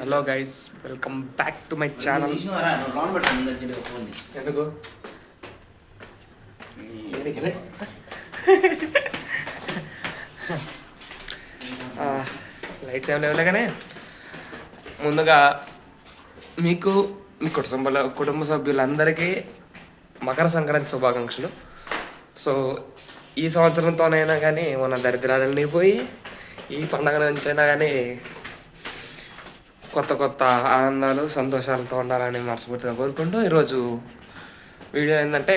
Hello guys welcome back to my channel. ఎందుకు. Lights ఏం లేవులే కానీ ముందుగా మీకు మీ కుటుంబ కుటుంబ సభ్యులందరికీ మకర సంక్రాంతి శుభాకాంక్షలు సో ఈ సంవత్సరంతోనైనా కానీ మన దరిద్రాలన్నీ పోయి ఈ పండగ నుంచైనా కానీ కొత్త కొత్త ఆనందాలు సంతోషాలతో ఉండాలని మనస్ఫూర్తిగా కోరుకుంటూ ఈరోజు వీడియో ఏంటంటే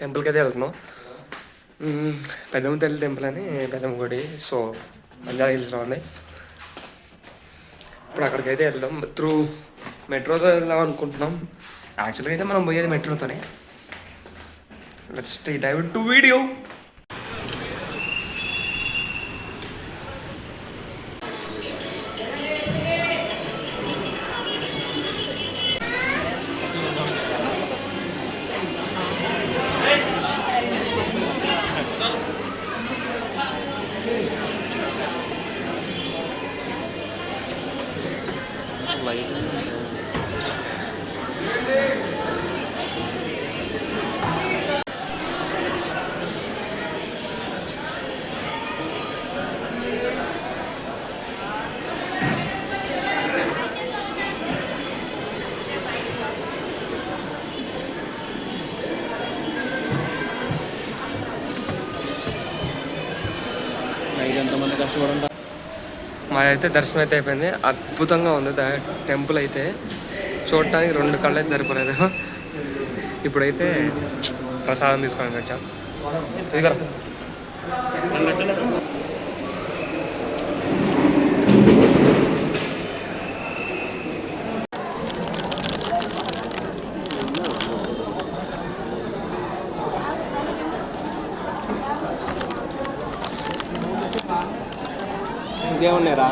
టెంపుల్కి అయితే వెళ్తున్నాం. పెద్దమ్మ తల్లి టెంపుల్ అని పెద్దమ్మ గుడి. సో బంజారా హిల్స్లో ఉంది. ఇప్పుడు అక్కడికి అయితే వెళ్దాం. త్రూ మెట్రోతో వెళ్దాం అనుకుంటున్నాం. యాక్చువల్గా అయితే మనం పోయేది మెట్రోతోనే. Let's dive to video night ఎంతమంది కష్టపడి మాదైతే దర్శనం అయితే అయిపోయింది అద్భుతంగా ఉంది. ద- టెంపుల్ అయితే చూడటానికి రెండు కళ్ళు అయితే సరిపోలేదు. ఇప్పుడైతే ప్రసాదం తీసుకోవడానికి వచ్చాం. ఇంకేమున్నాయిరా?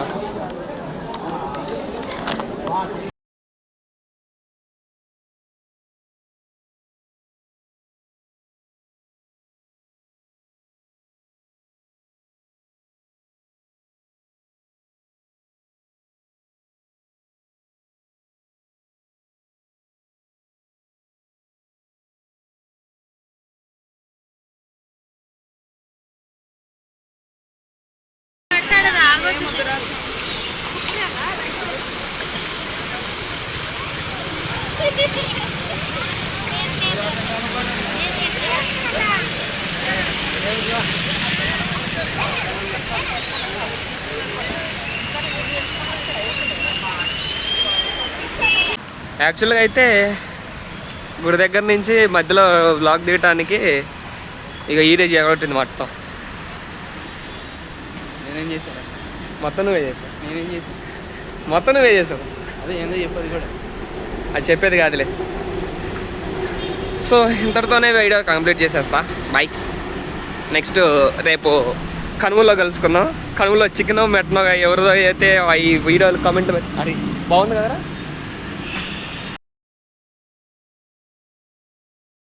యాక్చువల్గా అయితే గుడి దగ్గర నుంచి మధ్యలో బ్లాక్ దిగటానికి ఇక ఈరేజ్ చేయగొట్టింది మొత్తం. నేనేం చేశాను మొత్తం నువ్వే చేసావు. నేనేం చేశాను? మొత్తం నువ్వే చేసావు. అదే ఏందో చెప్పదు కూడా. అది చెప్పేది కాదులే. సో ఇంతటితోనే వీడియో కంప్లీట్ చేసేస్తా. బాయ్ నెక్స్ట్ రేపు కనుమలో కలుసుకుందాం. కనుమలో చికెన్ మెట్టనో ఎవరిదో అయితే ఈ వీడియోలు కామెంట్ అది బాగుంది కదరా?